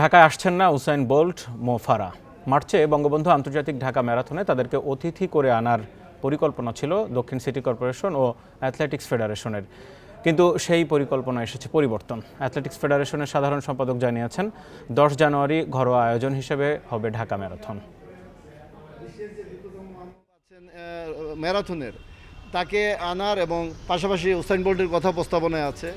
ঢাকায় আসছেন না উসাইন বোল্ট মোফারা মার্চে বঙ্গবন্ধু আন্তর্জাতিক ঢাকা ম্যারাথনে তাদেরকে অতিথি করে আনার পরিকল্পনা ছিল দক্ষিণ সিটি কর্পোরেশন ও অ্যাথলেটিক্স ফেডারেশনের। কিন্তু সেই পরিকল্পনা এসেছে পরিবর্তন। অ্যাথলেটিক্স ফেডারেশনের সাধারণ সম্পাদক জানিয়েছেন, দশ জানুয়ারি ঘরোয়া আয়োজন হিসেবে হবে ঢাকা ম্যারাথন। ম্যারাথনের। তাকে আনার এবং পাশাপাশি উসাইন বোল্টের কথা প্রস্তাবনায় আছে।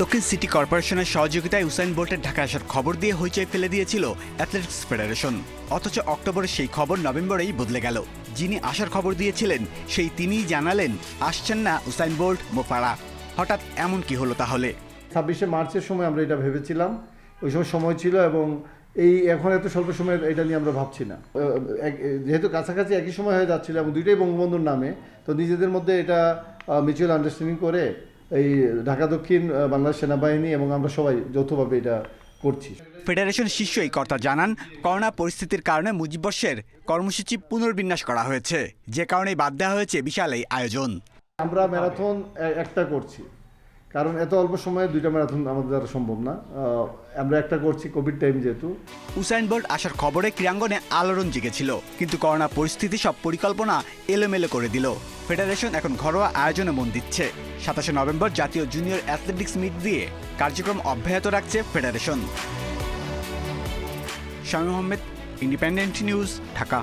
দক্ষিণ সিটি কর্পোরেশনের সহযোগিতায় উসাইন বোল্টের ঢাকা আসার খবর দিয়ে হইচই ফেলে দিয়েছিল অ্যাথলেটিক্স ফেডারেশন। অথচ অক্টোবরের সেই খবর নভেম্বরেই বদলে গেল। যিনি আসার খবর দিয়েছিলেন সেই তিনিই জানালেন আসছেন না উসাইন বোল্ট মোফারা হঠাৎ এমন কি হলো তাহলে? ছাব্বিশে মার্চের সময় আমরা এটা ভেবেছিলাম। ওই সময় সময় ছিল এবং এই এখন এত স্বল্প সময়ের এটা নিয়ে আমরা ভাবছি না। যেহেতু কাছাকাছি একই সময় হয়ে যাচ্ছিল এবং দুইটাই বঙ্গবন্ধুর নামে তো নিজেদের মধ্যে এটা মিউচুয়াল আন্ডারস্ট্যান্ডিং করে এই ঢাকা দক্ষিণ বাংলাদেশ সেনাবাহিনী এবং আমরা সবাই যৌথভাবে এটা করছি। ফেডারেশন শীর্ষ এই কর্তা জানান করোনা পরিস্থিতির কারণে মুজিববর্ষের কর্মসূচি পুনর্বিন্যাস করা হয়েছে। যে কারণে বাদ দেওয়া হয়েছে বিশাল এই আয়োজন। আমরা ম্যারাথন একটা করছি। কারণ এত অল্প সময়ে দুইটা ম্যারাথন আমাদের দ্বারা সম্ভব না। আমরা একটা করছি কোভিড টাইম যেহেতু। উসাইন বোল্ট আসার খবরে ক্রীড়াঙ্গনে আলোড়ন জেগেছিল, কিন্তু করোনা পরিস্থিতি সব পরিকল্পনা এলোমেলো করে দিল। ফেডারেশন এখন ঘরোয়া আয়োজনে মন দিচ্ছে। সাতাশে নভেম্বর জাতীয় জুনিয়র অ্যাথলেটিক্স মিট দিয়ে কার্যক্রম অব্যাহত রাখছে federation. Shamim Ahmed, independent news, Dhaka.